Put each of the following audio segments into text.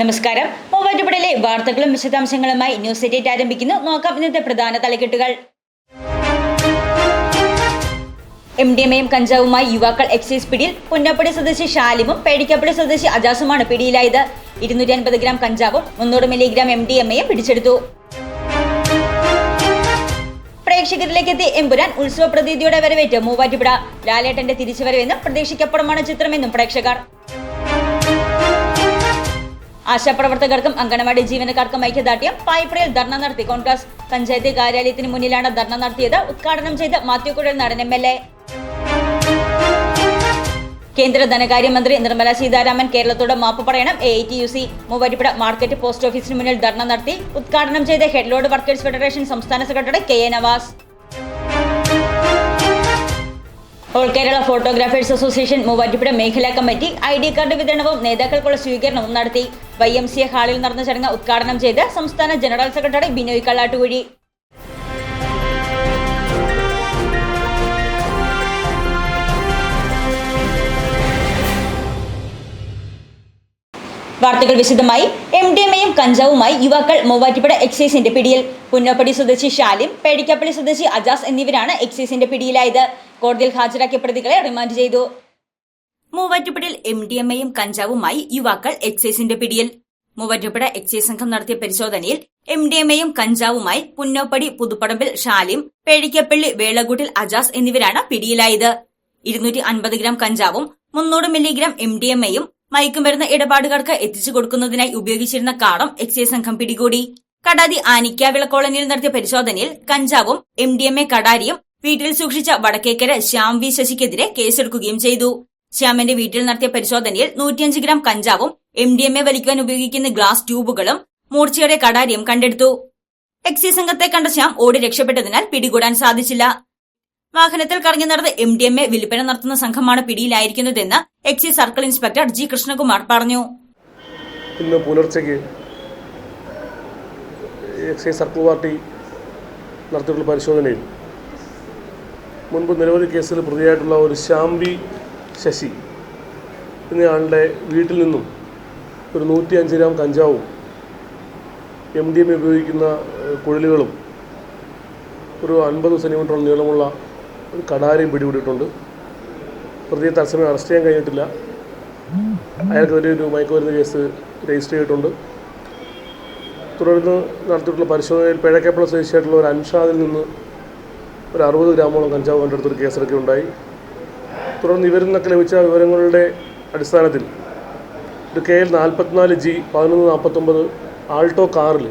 നമസ്കാരം. മൂവാറ്റുപുഴയിലെ വാർത്തകളും വിശദാംശങ്ങളുമായി ന്യൂസ് എഡിറ്റ് ആരംഭിക്കുന്നു. നോക്കാം ഇന്നത്തെ പ്രധാന തലക്കെട്ടുകൾ. എം ഡി എമ്മയും കഞ്ചാവുമായി യുവാക്കൾ എക്സൈസ് പിടിയിൽ പുന്നപ്പടി സ്വദേശി ഷാലിമും പേടിക്കപ്പടി സ്വദേശി അജാസുമാണ് പിടിയിലായത്. ഇരുന്നൂറ്റി അൻപത് ഗ്രാം കഞ്ചാവും മുന്നൂറ് മില്ലിഗ്രാം എം ഡി എമ്മയും പിടിച്ചെടുത്തു. പ്രേക്ഷകരിലേക്ക് എത്തി എമ്പുരാൻ ഉത്സവ പ്രതീതിയോടെ വരവേറ്റ് മൂവാറ്റുപുഴ. ലാലേട്ടന്റെ തിരിച്ചുവരവെന്നും പ്രതീക്ഷയ്ക്കപ്പുറമാണ് ചിത്രമെന്നും പ്രേക്ഷകർ. ആശാപ്രവർത്തകർക്കും അംഗനവാടി ജീവനക്കാർക്കും ഐക്യദാർഢ്യം പായ്പുറയിൽ ധർണ നടത്തി. കോൺഗ്രസ് പഞ്ചായത്ത് കാര്യാലയത്തിന് മുന്നിലാണ് ധർണ നടത്തിയത്. ഉദ്ഘാടനം ചെയ്ത് മാത്യു കുഴൽ നടൻ എം എൽ എ. കേന്ദ്ര ധനകാര്യമന്ത്രി നിർമ്മല സീതാരാമൻ കേരളത്തോട് മാപ്പ് പറയണം. A I T U C Muvattupuzha market post ഓഫീസിന് മുന്നിൽ ധർണ നടത്തി. ഉദ്ഘാടനം ചെയ്ത ഹെഡ്ലോഡ് വർക്കേഴ്സ് ഫെഡറേഷൻ സംസ്ഥാന secretary K A Navas. All Kerala photographers association Muvattupuzha മേഖലാ കമ്മിറ്റി ഐ ഡി കാർഡ് വിതരണവും നേതാക്കൾക്കുള്ള സ്വീകരണവും നടത്തി. വൈ എം സി എ ഹാളിൽ നടന്ന ചടങ്ങ് ഉദ്ഘാടനം ചെയ്ത് സംസ്ഥാന ജനറൽ സെക്രട്ടറി ബിനോയ് കള്ളാട്ടുകുഴി. വാർത്തകൾ വിശദമായി. എം ഡി എം എയും കഞ്ചാവുമായി യുവാക്കൾ മൂവാറ്റുപുഴ എക്സൈസിന്റെ പിടിയിൽ. പുന്നപ്പടി സ്വദേശി ഷാലിം പേടിക്കപ്പള്ളി സ്വദേശി അജാസ് എന്നിവരാണ് എക്സൈസിന്റെ പിടിയിലായത്. കോടതിയിൽ ഹാജരാക്കിയ പ്രതികളെ റിമാൻഡ് ചെയ്തു. മൂവാറ്റുപുഴയിൽ എം ഡി എം എയും കഞ്ചാവുമായി യുവാക്കൾ എക്സൈസിന്റെ പിടിയിൽ. മൂവാറ്റുപുഴ എക്സൈസ് സംഘം നടത്തിയ പരിശോധനയിൽ എം ഡി എം എയും കഞ്ചാവുമായി പുന്നോപ്പടി പുതുപ്പടമ്പിൽ ഷാലിം പേടിക്കപ്പള്ളി വേളകൂട്ടിൽ അജാസ് എന്നിവരാണ് പിടിയിലായത്. ഇരുന്നൂറ്റി അൻപത് ഗ്രാം കഞ്ചാവും മുന്നൂറ് മില്ലിഗ്രാം എം ഡി എം എയും മയക്കുമരുന്ന് ഇടപാടുകാർക്ക് എത്തിച്ചു കൊടുക്കുന്നതിനായി ഉപയോഗിച്ചിരുന്ന കാറും എക്സൈസ് സംഘം പിടികൂടി. കടാതി ആനിക്കാവിള കോളനിയിൽ നടത്തിയ പരിശോധനയിൽ കഞ്ചാവും എം ഡി എം എ കടാരിയും വീട്ടിൽ സൂക്ഷിച്ച വടക്കേക്കര ശ്യാം വി ശശിക്കെതിരെ കേസെടുക്കുകയും ചെയ്തു. ശ്യാമിന്റെ വീട്ടിൽ നടത്തിയ പരിശോധനയിൽ നൂറ്റിയഞ്ച് ഗ്രാം കഞ്ചാവും എം ഡി എം എ വലിക്കുവാൻ ഉപയോഗിക്കുന്ന ഗ്ലാസ് ട്യൂബുകളും മൂർച്ചയുടെ കടാരിയും കണ്ടെടുത്തു. എക്സൈസ് സംഘത്തെ കണ്ട ശ്യാം ഓടി രക്ഷപ്പെട്ടതിനാൽ പിടികൂടാൻ സാധിച്ചില്ല. വാഹനത്തിൽ കറങ്ങി നടന്ന എം ഡി എം എ വിൽപ്പന നടത്തുന്ന സംഘമാണ് പിടിയിലായിരിക്കുന്നതെന്ന് excise circle inspector G Krishnakumar പറഞ്ഞു. ഇന്ന് പുലർച്ചയ്ക്ക് എക്സൈസ് സർക്കിൾ പാർട്ടി നടത്തിയിട്ടുള്ള പരിശോധനയിൽ മുൻപ് നിരവധി കേസിൽ പ്രതിയായിട്ടുള്ള ഒരു ശാംബി ശശി. എന്നയാളുടെ വീട്ടിൽ നിന്നും ഒരു നൂറ്റി അഞ്ച് ഗ്രാം കഞ്ചാവും എം ഡി എം ഉപയോഗിക്കുന്ന കുഴലുകളും ഒരു അൻപത് സെന്റിമീറ്റർ നീളമുള്ള ഒരു കടാരയും പിടികൂടിയിട്ടുണ്ട്. പ്രതിയെ തത്സമയം അറസ്റ്റ് ചെയ്യാൻ കഴിഞ്ഞിട്ടില്ല. അയാൾക്കെതിരെ ഒരു മയക്കുമരുന്ന് കേസ് രജിസ്റ്റർ ചെയ്തിട്ടുണ്ട്. തുടർന്ന് നടത്തിയിട്ടുള്ള പരിശോധനയിൽ പിഴക്കേപ്പുള്ള സ്വദേശിയായിട്ടുള്ള ഒരു അൻഷാദിൽ നിന്ന് ഒരു അറുപത് ഗ്രാമോളം കഞ്ചാവ് കണ്ടെടുത്തൊരു കേസെടുക്കി ഉണ്ടായി. തുടർന്ന് ഇവരിൽ നിന്നൊക്കെ ലഭിച്ച വിവരങ്ങളുടെ അടിസ്ഥാനത്തിൽ ഒരു കെ എൽ നാൽപ്പത്തിനാല് ജി പതിനൊന്ന് നാൽപ്പത്തൊമ്പത് ആൾട്ടോ കാറിൽ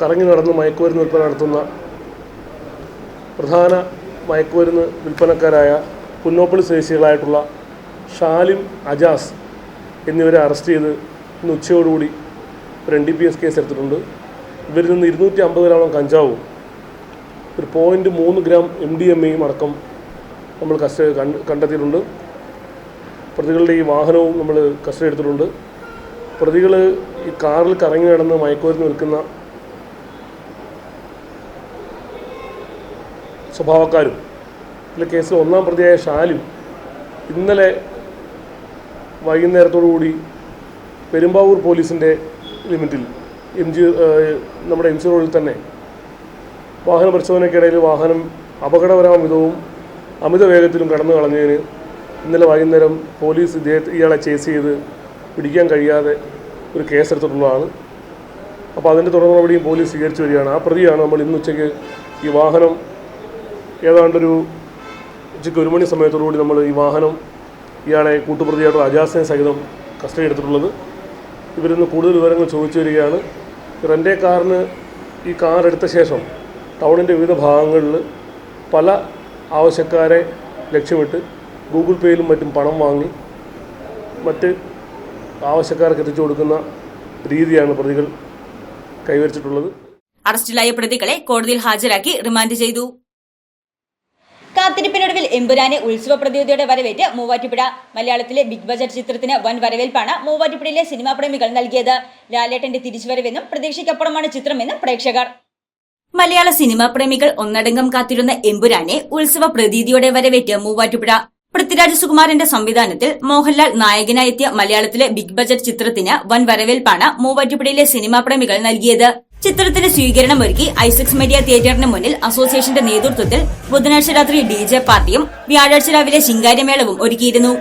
കറങ്ങി നടന്ന് മയക്കുമരുന്ന് വിൽപ്പന നടത്തുന്ന പ്രധാന മയക്കുമരുന്ന് വിൽപ്പനക്കാരായ പുന്നോപ്പള്ളി സ്വദേശികളായിട്ടുള്ള ഷാലിം അജാസ് എന്നിവരെ അറസ്റ്റ് ചെയ്ത് ഇന്ന് ഉച്ചയോടുകൂടി ഒരു N D P S case എടുത്തിട്ടുണ്ട്. ഇവരിൽ നിന്ന് ഇരുന്നൂറ്റി അമ്പത് ഗ്രാമം കഞ്ചാവും ഒരു പോയിന്റ് മൂന്ന് ഗ്രാം എം ഡി എം എയും അടക്കം നമ്മൾ കസ്റ്റഡി കണ്ട് കണ്ടെത്തിയിട്ടുണ്ട്. പ്രതികളുടെ ഈ വാഹനവും നമ്മൾ കസ്റ്റഡി എടുത്തിട്ടുണ്ട്. പ്രതികൾ ഈ കാറിൽ കറങ്ങി നടന്ന് മയക്കുമരുന്ന് വിൽക്കുന്ന സ്വഭാവക്കാരും ഇതിലെ കേസിൽ ഒന്നാം പ്രതിയായ ഷാലും ഇന്നലെ വൈകുന്നേരത്തോടു കൂടി പെരുമ്പാവൂർ പോലീസിന്റെ ലിമിറ്റിൽ എം ജി നമ്മുടെ എം സി റോഡിൽ തന്നെ വാഹന പരിശോധനയ്ക്കിടയിൽ വാഹനം അപകടകരമായ വിധവും അമിത വേഗത്തിലും കടന്നു കളഞ്ഞതിന് ഇന്നലെ വൈകുന്നേരം പോലീസ് ഇദ്ദേഹത്തെ ഇയാളെ ചേസ് ചെയ്ത് പിടിക്കാൻ കഴിയാതെ ഒരു കേസെടുത്തിട്ടുള്ളതാണ് അപ്പോൾ അതിന്റെ തുടർ നടപടിയും പോലീസ് സ്വീകരിച്ചു വരികയാണ്. ആ പ്രതിയാണ് നമ്മൾ ഇന്ന് ഉച്ചയ്ക്ക് ഈ വാഹനം ഏതാണ്ടൊരു ഉച്ചയ്ക്ക് ഒരു മണി സമയത്തോടുകൂടി നമ്മൾ ഈ വാഹനം ഇയാളെ കൂട്ടുപ്രതിയായിട്ടുള്ള അജാസിനെ സഹിതം കസ്റ്റഡി എടുത്തിട്ടുള്ളത്. ഇവരിന്ന് കൂടുതൽ വിവരങ്ങൾ ചോദിച്ചു വരികയാണ്. റെന്റെ കാറിന് ഈ കാർ എടുത്ത ശേഷം ടൗണിന്റെ വിവിധ ഭാഗങ്ങളിൽ പല ആവശ്യക്കാരെ ലക്ഷ്യമിട്ട് ഗൂഗിൾ പേയിലും മറ്റും പണം വാങ്ങി മറ്റ് ആവശ്യക്കാർക്ക് എത്തിച്ചു കൊടുക്കുന്ന രീതിയാണ് പ്രതികൾ കൈവരിച്ചിട്ടുള്ളത്. അറസ്റ്റിലായ പ്രതികളെ കോടതിയിൽ ഹാജരാക്കി റിമാൻഡ് ചെയ്തു. കാത്തിരിപ്പിനൊടുവിൽ എമ്പുരാനെ ഉത്സവ പ്രതിയോധിയുടെ വരവേറ്റ് മൂവാറ്റുപുഴ. മലയാളത്തിലെ ബിഗ് ബജറ്റ് ചിത്രത്തിന് വൻ വരവേൽപ്പാണ് മൂവാറ്റുപുഴയിലെ സിനിമാ പ്രേമികൾ നൽകിയത്. ലാലേട്ടന്റെ തിരിച്ചുവരവെന്നും പ്രതീക്ഷയ്ക്കപ്പുറമാണ് ചിത്രമെന്നും പ്രേക്ഷകർ മലയാള സിനിമാ പ്രേമികൾ ഒന്നടങ്കം കാത്തിരുന്ന എമ്പുരാനെ ഉത്സവ പ്രതീതിയോടെ വരവേറ്റ് മൂവാറ്റുപുഴ. പൃഥ്വിരാജ് സുകുമാരന്റെ സംവിധാനത്തിൽ മോഹൻലാൽ നായകനായെത്തിയ മലയാളത്തിലെ ബിഗ് ബജറ്റ് ചിത്രത്തിന് വൻ വരവേൽപ്പാണ് മൂവാറ്റുപുഴയിലെ സിനിമാ പ്രേമികൾ നൽകിയത്. ചിത്രത്തിന് സ്വീകരണം ഒരുക്കി ഐസക്സ് മീഡിയ തിയേറ്ററിന് മുന്നിൽ അസോസിയേഷന്റെ നേതൃത്വത്തിൽ ബുധനാഴ്ച രാത്രി ഡി പാർട്ടിയും വ്യാഴാഴ്ച രാവിലെ ശിങ്കാരമേളവും ഒരുക്കിയിരുന്നു.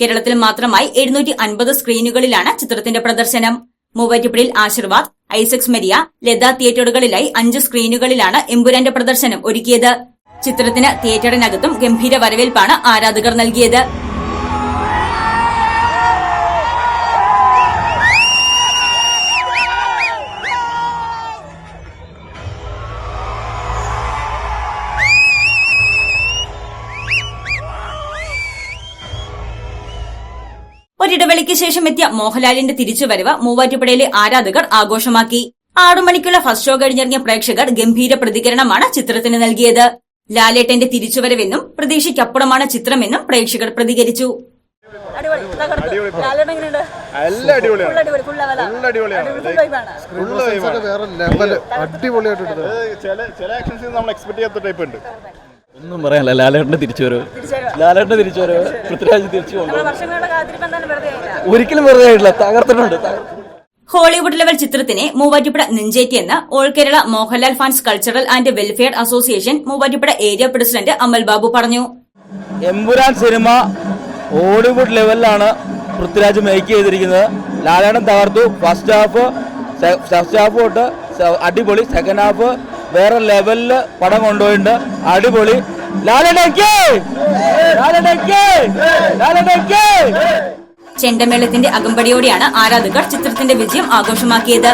കേരളത്തിൽ മാത്രമായി എഴുന്നൂറ്റി അൻപത് സ്ക്രീനുകളിലാണ് ചിത്രത്തിന്റെ പ്രദർശനം. മൂവാറ്റുപുഴയിൽ ആശീർവാദ് ഐസക്സ് മരിയ ലത തിയേറ്ററുകളിലായി അഞ്ച് സ്ക്രീനുകളിലാണ് എമ്പുരാന്റെ പ്രദർശനം ഒരുക്കിയത്. ചിത്രത്തിന് തിയേറ്ററിനകത്തും ഗംഭീര വരവേൽപ്പാണ് ആരാധകർ നൽകിയത്. ഒരിടവേളയ്ക്ക് ശേഷം എത്തിയ മോഹൻലാലിന്റെ തിരിച്ചുവരവ് മൂവാറ്റുപുഴയിലെ ആരാധകർ ആഘോഷമാക്കി. ആറു മണിക്കുള്ള ഫസ്റ്റ് ഷോ കഴിഞ്ഞിറങ്ങിയ പ്രേക്ഷകർ ഗംഭീര പ്രതികരണമാണ് ചിത്രത്തിന് നൽകിയത്. ലാലേട്ടന്റെ തിരിച്ചുവരവെന്നും പ്രതീക്ഷയ്ക്കപ്പുറമാണ് ചിത്രമെന്നും പ്രേക്ഷകർ പ്രതികരിച്ചു. എല്ലാം അടിപൊളിയാണ്. ഫുൾ അടിപൊളിയാണ്. ഫുള്ള് ഒക്കെ വേറെ ലെവൽ. അടിപൊളിയായിട്ട് ചില ചില ആക്ഷൻസ് നമ്മൾ എക്സ്പെക്ട് ചെയ്യാത്ത ടൈപ്പ് ഉണ്ട്. ഒന്നും പറയാനില്ല. ലാലേട്ടന്റെ തിരിച്ചു വരവ് ലാലേട്ടന്റെ തിരിച്ചു വരവ് പൃഥ്വിരാജ് തിരിച്ചു കൊണ്ടുപോകും ഒരിക്കലും വെറുതെ ആയിട്ടില്ല. തകർത്തിട്ടുണ്ട് തകർത്തിട്ടുണ്ട്. ഹോളിവുഡ് ലെവൽ ചിത്രത്തിനെ Muvattupuzha നെഞ്ചേറ്റിയെന്ന് all Kerala Mohanlal fans cultural and welfare association Muvattupuzha area president Amal Babu പറഞ്ഞു. എമ്പുരാൻ സിനിമ ഹോളിവുഡ് ലെവലിലാണ് പൃഥ്വിരാജ് മേക്ക് ചെയ്തിരിക്കുന്നത്. ലാലേട്ടൻ തകർത്തു. ഫസ്റ്റ് ഹാഫ് ഫസ്റ്റ് ഹാഫ് തൊട്ട് അടിപൊളി. സെക്കൻഡ് ഹാഫ് വേറെ ലെവലിൽ പടം കൊണ്ടുപോയിട്ടുണ്ട്. അടിപൊളി. ചെണ്ടമേളത്തിന്റെ അകമ്പടിയോടെയാണ് ആരാധകർ ചിത്രത്തിന്റെ വിജയം ആഘോഷമാക്കിയത്.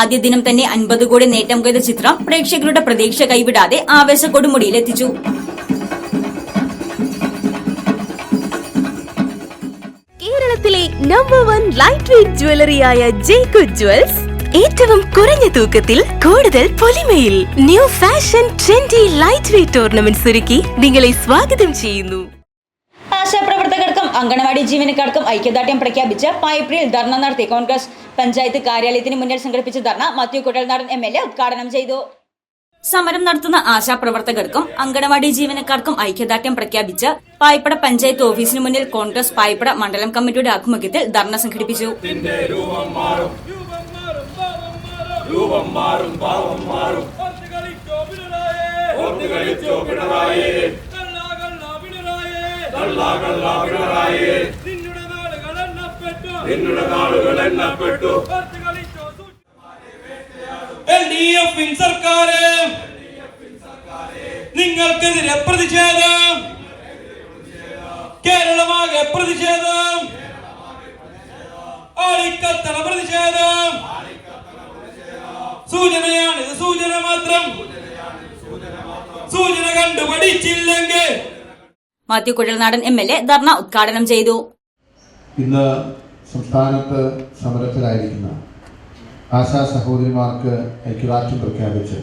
ആദ്യ ദിനം തന്നെ അൻപത് കോടി നേട്ടം കൊയ്ത ചിത്രം പ്രേക്ഷകരുടെ പ്രതീക്ഷ കൈവിടാതെ ആവേശ കൊടുമുടിയിലെത്തിച്ചു. കേരളത്തിലെ നമ്പർ വൺ ലൈറ്റ് വെയിറ്റ് ജ്വല്ലറിയായ ജേക്കു ജ്വൽസ് ഏറ്റവും കുറഞ്ഞ തൂക്കത്തിൽ കൂടുതൽ പൊലിമയിൽ new fashion trendy light weight tournament ഒരുക്കി നിങ്ങളെ സ്വാഗതം ചെയ്യുന്നു. അങ്കണവാടി ജീവനക്കാർക്കും ഐക്യദാർഢ്യം പ്രഖ്യാപിച്ച് പൈപ്രിയിൽ ധർണ നടത്തി. കോൺഗ്രസ് പഞ്ചായത്ത് കാര്യാലയത്തിന് മുന്നിൽ സംഘടിപ്പിച്ച ധർണ Mathew Kuzhalnadan M L A ഉദ്ഘാടനം ചെയ്തു. സമരം നടത്തുന്ന ആശാപ്രവർത്തകർക്കും അങ്കണവാടി ജീവനക്കാർക്കും ഐക്യദാർഢ്യം പ്രഖ്യാപിച്ച് പായ്പട പഞ്ചായത്ത് ഓഫീസിന് മുന്നിൽ കോൺഗ്രസ് പായ്പട മണ്ഡലം കമ്മിറ്റിയുടെ ആഭിമുഖ്യത്തിൽ ധർണ സംഘടിപ്പിച്ചു. എൽ ഡി എഫിൻ സർക്കാര്. നിങ്ങൾക്കെതിരെ പ്രതിഷേധം. കേരളമാകെ പ്രതിഷേധം. ആളിക്കത്തണ പ്രതിഷേധം. സൂചനയാണിത് സൂചന മാത്രം. സൂചന കണ്ടു പഠിച്ചില്ലെങ്കിൽ Mathew Kuzhalnadan M L A ധർണ ഉദ്ഘാടനം ചെയ്തു. ഇന്ന് സംസ്ഥാനത്ത് സമരത്തിലായിരിക്കുന്ന ആശാ സഹോദരിമാർക്ക് ഐക്യദാർഢ്യം പ്രഖ്യാപിച്ച്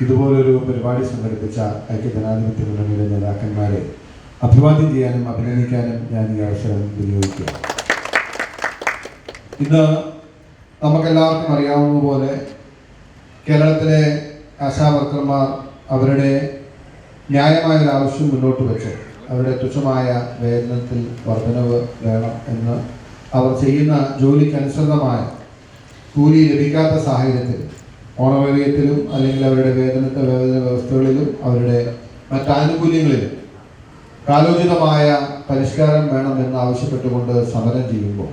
ഇതുപോലൊരു പരിപാടി സംഘടിപ്പിച്ച ഐക്യജനാധിപത്യ മുന്നണിയിലെ നേതാക്കന്മാരെ അഭിവാദ്യം ചെയ്യാനും അഭിനന്ദിക്കാനും ഞാൻ ഈ അവസരം വിനിയോഗിക്കുക ഇന്ന് നമുക്കെല്ലാവർക്കും അറിയാവുന്നതുപോലെ കേരളത്തിലെ ആശാ വർക്കർമാർ അവരുടെ ന്യായമായ ഒരു ആവശ്യം മുന്നോട്ട് വെച്ച് അവരുടെ തുച്ഛമായ വേതനത്തിൽ വർധനവ് വേണം എന്ന് അവർ ചെയ്യുന്ന ജോലിക്കനുസൃതമായ കൂലി ലഭിക്കാത്ത സാഹചര്യത്തിൽ ഓണവ്യയത്തിലും അല്ലെങ്കിൽ അവരുടെ വേതനത്തെ വേതന വ്യവസ്ഥകളിലും അവരുടെ മറ്റാനുകൂല്യങ്ങളിലും കാലോചിതമായ പരിഷ്കാരം വേണമെന്ന് ആവശ്യപ്പെട്ടുകൊണ്ട് സമരം ചെയ്യുമ്പോൾ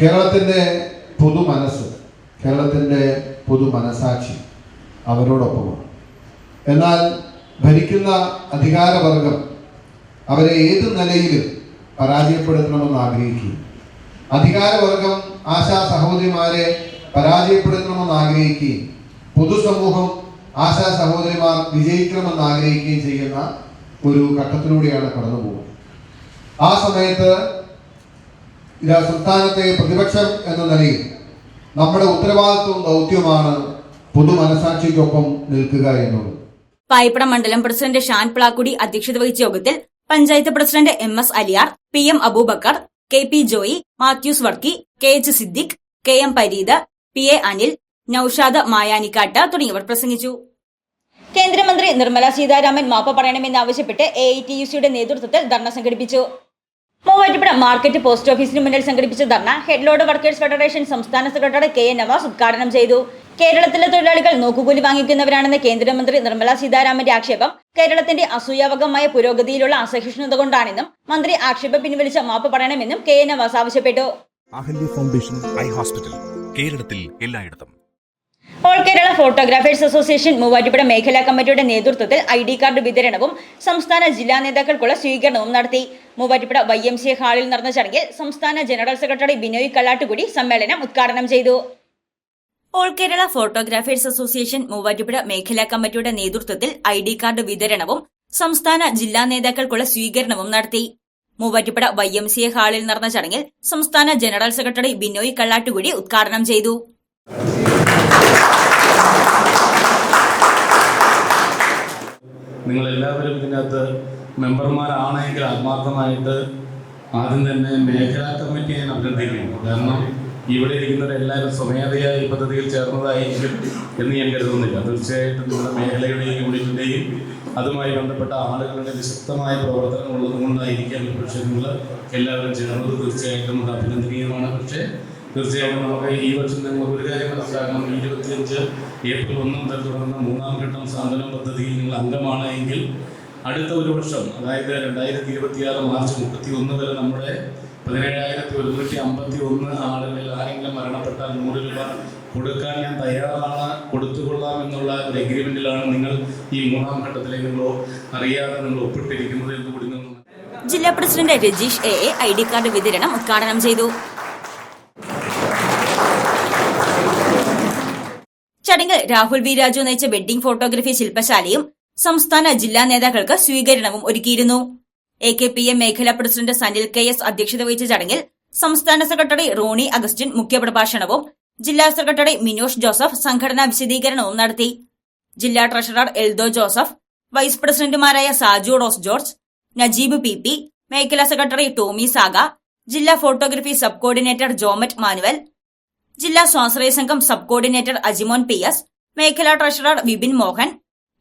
കേരളത്തിന്റെ പൊതു മനസ്സ് കേരളത്തിന്റെ പൊതു മനസാക്ഷി അവരോടൊപ്പമാണ്. എന്നാൽ ഭരിക്കുന്ന അധികാരവർഗം അവരെ ഏത് നിലയിലും പരാജയപ്പെടുത്തണമെന്ന് ആഗ്രഹിക്കുന്നു. അധികാരവർഗം ആശാ സഹോദരിമാരെ പരാജയപ്പെടുത്തണമെന്ന് ആഗ്രഹിക്കുകയും പൊതുസമൂഹം ആശാ സഹോദരിമാർ വിജയിക്കണമെന്ന് ആഗ്രഹിക്കുകയും ചെയ്യുന്ന ഒരു ഘട്ടത്തിലൂടെയാണ് കടന്നു പോകുന്നത്. ആ സമയത്ത് സംസ്ഥാനത്തെ പ്രതിപക്ഷം എന്ന നിലയിൽ നമ്മുടെ ഉത്തരവാദിത്വവും ദൗത്യവുമാണ് പൊതു മനസാക്ഷിക്കൊപ്പം നിൽക്കുക എന്നുള്ളത്. പായിപ്പട മണ്ഡലം പ്രസിഡന്റ് ഷാൻ പ്ലാക്കുടി അധ്യക്ഷത വഹിച്ച യോഗത്തിൽ panchayat president M S Aliyar P M Aboobacker K P Joy Mathews Varkey K H Siddique K M Pareed P A Anil Noushad Mayanikkat തുടങ്ങിയവർ പ്രസംഗിച്ചു. കേന്ദ്രമന്ത്രി നിർമ്മല സീതാരാമൻ മാപ്പ് പറയണമെന്നാവശ്യപ്പെട്ട് എ ഐ ടി യു സിയുടെ നേതൃത്വത്തിൽ ധർണ സംഘടിപ്പിച്ചു. മൂവാറ്റുപുഴ മാർക്കറ്റ് പോസ്റ്റ് ഓഫീസിന് മുന്നിൽ സംഘടിപ്പിച്ച ധർണ ഹെഡ്ലോഡ് വർക്കേഴ്സ് ഫെഡറേഷൻ സംസ്ഥാന സെക്രട്ടറി കെ എൻ നവാസ് ഉദ്ഘാടനം ചെയ്തു. കേരളത്തിലെ തൊഴിലാളികൾ നോക്കുകൂലി വാങ്ങിക്കുന്നവരാണെന്ന കേന്ദ്രമന്ത്രി നിർമ്മല സീതാരാമന്റെ ആക്ഷേപം കേരളത്തിന്റെ അസൂയാവകമായ പുരോഗതിയിലുള്ള അസഹിഷ്ണുത കൊണ്ടാണെന്നും മന്ത്രി ആക്ഷേപം പിൻവലിച്ച മാപ്പ് പറയണമെന്നും കെ എൻ നവാസ് ആവശ്യപ്പെട്ടു. Ahalya foundation eye hospital. കേരളത്തിൽ എല്ലായിടത്തും. All Kerala photographers association Muvattupuzha മേഖലാ കമ്മിറ്റിയുടെ നേതൃത്വത്തിൽ ഐ ഡി കാർഡ് വിതരണവും സംസ്ഥാന ജില്ലാ നേതാക്കൾക്കുള്ള സ്വീകരണവും നടത്തി. മൂവാറ്റുപുഴ വൈ എം സി ഹാളിൽ നടന്ന ചടങ്ങിൽ സംസ്ഥാന ജനറൽ സെക്രട്ടറി ബിനോയ് കല്ലാട്ടുകുടി സമ്മേളനം ഉദ്ഘാടനം ചെയ്തു. All Kerala photographers association Muvattupuzha മേഖലാ കമ്മിറ്റിയുടെ നേതൃത്വത്തിൽ ഐ ഡി കാർഡ് വിതരണവും സംസ്ഥാന ജില്ലാ നേതാക്കൾക്കുള്ള സ്വീകരണവും നടത്തി. Muvattupuzha Y M C A ഹാളിൽ നടന്ന ചടങ്ങിൽ സംസ്ഥാന ജനറൽ സെക്രട്ടറി ബിനോയ് കള്ളാട്ടുകുടി ഉദ്ഘാടനം ചെയ്തു. നിങ്ങൾ എല്ലാവരും ഇതിനകത്ത് മെമ്പർമാരാണെങ്കിൽ ആത്മാർത്ഥമായിട്ട് ആദ്യം തന്നെ മേഖലാ കമ്മിറ്റിയെ ഞാൻ അഭ്യർത്ഥിക്കുന്നു. കാരണം ഇവിടെ ഇരിക്കുന്നവരെല്ലാവരും ഈ പദ്ധതിയിൽ ചേർന്നതായിരിക്കും എന്ന് ഞാൻ കരുതുന്നില്ല. തീർച്ചയായിട്ടും നിങ്ങളുടെ മേഖലയുടെയും യൂണിറ്റിന്റെയും അതുമായി ബന്ധപ്പെട്ട ആളുകളുടെ വിശക്തമായ പ്രവർത്തനം ഉള്ളതുകൊണ്ടായിരിക്കാം പക്ഷേ നിങ്ങൾ എല്ലാവരും ചേർന്നത്. തീർച്ചയായിട്ടും അത് അഭിനന്ദനീയമാണ്. പക്ഷേ തീർച്ചയായിട്ടും നമുക്ക് ഈ വർഷം നിങ്ങൾ ഒരു കാര്യം മനസ്സിലാക്കണം. ഇരുപത്തിയഞ്ച് ഏപ്രിൽ ഒന്ന് മുതൽ തുടങ്ങുന്ന മൂന്നാം ഘട്ടം സാന്ത്വനം പദ്ധതിയിൽ നിങ്ങൾ അംഗമാണ് എങ്കിൽ അടുത്ത ഒരു വർഷം അതായത് രണ്ടായിരത്തി ഇരുപത്തിയാറ് മാർച്ച് മുപ്പത്തി ഒന്ന് വരെ നമ്മുടെ പതിനേഴായിരത്തി ഒരുന്നൂറ്റി അമ്പത്തി ഒന്ന് ആളുകളിൽ ആരെങ്കിലും മരണപ്പെട്ടാൽ നൂറ് രൂപ കൊടുക്കാൻ ഞാൻ തയ്യാറാണ്. കൊടുത്തുകൊള്ളാം എന്നുള്ള ഒരു എഗ്രിമെന്റിലാണ് നിങ്ങൾ ഈ മൂന്നാം ഘട്ടത്തിലേക്ക് നിങ്ങൾ അറിയാതെ നിങ്ങൾ ഒപ്പിട്ടിരിക്കുന്നത് എന്ന് കൂടി ജില്ലാ president Rajeesh A A I D card വിതരണം ഉദ്ഘാടനം ചെയ്തു. ചടങ്ങിൽ രാഹുൽ വി രാജു നയിച്ച വെഡ്ഡിംഗ് ഫോട്ടോഗ്രഫി ശില്പശാലയും സംസ്ഥാന ജില്ലാ നേതാക്കൾക്ക് സ്വീകരണവും ഒരുക്കിയിരുന്നു. എ കെ പി എം മേഖലാ പ്രസിഡന്റ് സനിൽ കെ എസ് അധ്യക്ഷത വഹിച്ച ചടങ്ങിൽ സംസ്ഥാന സെക്രട്ടറി റോണി അഗസ്റ്റിൻ മുഖ്യപ്രഭാഷണവും ജില്ലാ സെക്രട്ടറി മിനോഷ് ജോസഫ് സംഘടനാ വിശദീകരണവും നടത്തി. ജില്ലാ ട്രഷറർ എൽദോ ജോസഫ് വൈസ് പ്രസിഡന്റുമാരായ സാജു റോസ് ജോർജ് നജീബ് പി പി മേഖലാ സെക്രട്ടറി ടോമി സാഗ ജില്ലാ photography sub coordinator Jomet Manuel ജില്ലാ സ്വാശ്രയ സംഘം sub coordinator Ajimon P S മേഖലാ ട്രഷറർ വിപിൻ മോഹൻ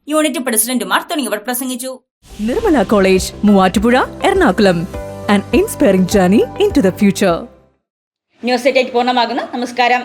യൂണിറ്റ് പ്രസിഡന്റുമാർ തുടങ്ങിയവർ പ്രസംഗിച്ചു. Nirmala college Muvattupuzha Ernakulam and inspiring journey into the future news eight പൂർണമാകുന്നു. നമസ്കാരം.